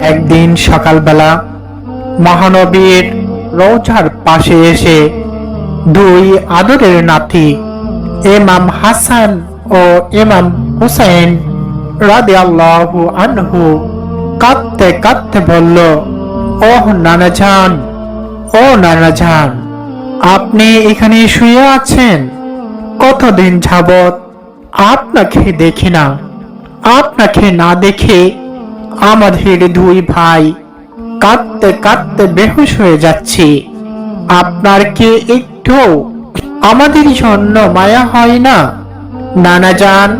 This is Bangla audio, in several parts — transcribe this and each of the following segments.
একদিন সকালবেলা মহানবীর রৌজার পাশে এসে দুই আদরের নাতি, ইমাম হাসান ও ইমাম হুসাইন রাদি আল্লাহু আনহু কাঁদতে কাঁদতে বলল ও নানাজান ও নানা নানাজান আপনি এখানে শুয়ে আছেন? কতদিন যাবত আপনাকে দেখি না। আপনাকে না দেখে আমাদের দুই ভাই, কাঁদতে কাঁদতে বেহুশ হয়ে যাচ্ছি। আপনার কি একটু আমাদের জন্য মায়া হয় না? নানা যান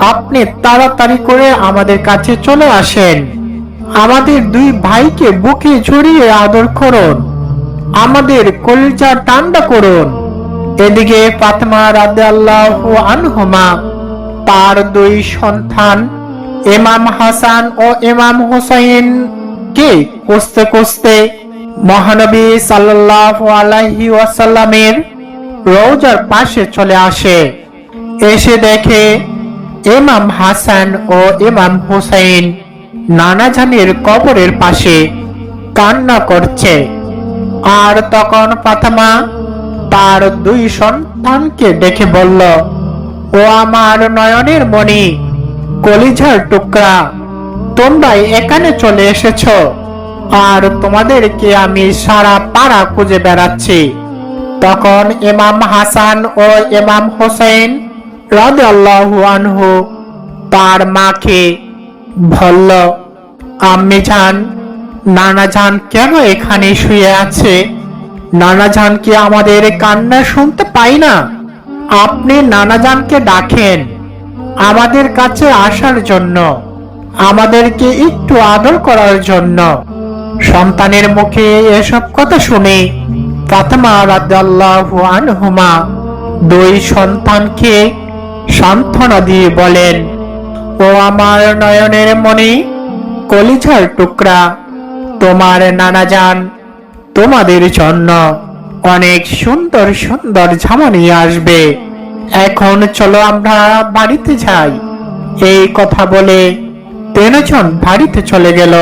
আপনি তাড়াতাড়ি করে আমাদের কাছে চলে আসেন। আমাদের দুই ভাইকে বুকে জড়িয়ে আদর করুন। আমাদের কলিজা ঠান্ডা করুন। এদিকে ফাতেমা রাদিয়াল্লাহু আনহুমা, তার দুই সন্তান ইমাম হাসান ও ইমাম হুসাইন কে কষতে কষতে মহানবী সাল্লাল্লাহু আলাইহি ওয়াসাল্লামের রওজার পাশে চলে আসে। এসে দেখে ইমাম হাসান ও ইমাম হুসাইন নানাজানের কবরের পাশে কান্না করছে। আর তখন ফাতেমা তার দুই সন্তানকে ডেকে বলল, ও আমার নয়নের মণি কলিজার টুকরা তোমরা এখানে চলে এসেছ। আর তোমাদেরকে আমি সারা পাড়া খুঁজে বেড়াচ্ছি। তখন ইমাম হাসান ও ইমাম হোসেন আনহু তার মাকে বলল, আম্মি জান, নানা জান কেন এখানে শুয়ে আছে? নানা জান কি আমাদের কান্না শুনতে পাই না? আপনি নানা জানকে ডাকেন। আমাদের কাছে আসার জন্য, আমাদেরকে একটু আদর করার জন্য। সন্তানের মুখে এসব কথা শুনে ফাতেমা রাদিয়াল্লাহু আনহুমা দুই সন্তানকে সান্ত্বনা দিয়ে বলেন, ও আমার নয়নের মনে কলিজার টুকরা, তোমার নানা যান তোমাদের জন্য অনেক সুন্দর সুন্দর জামা নিয়ে আসবে। এখন চলো আমরা বাড়িতে যাই। এই কথা বলে তিনজন বাড়িতে চলে গেল।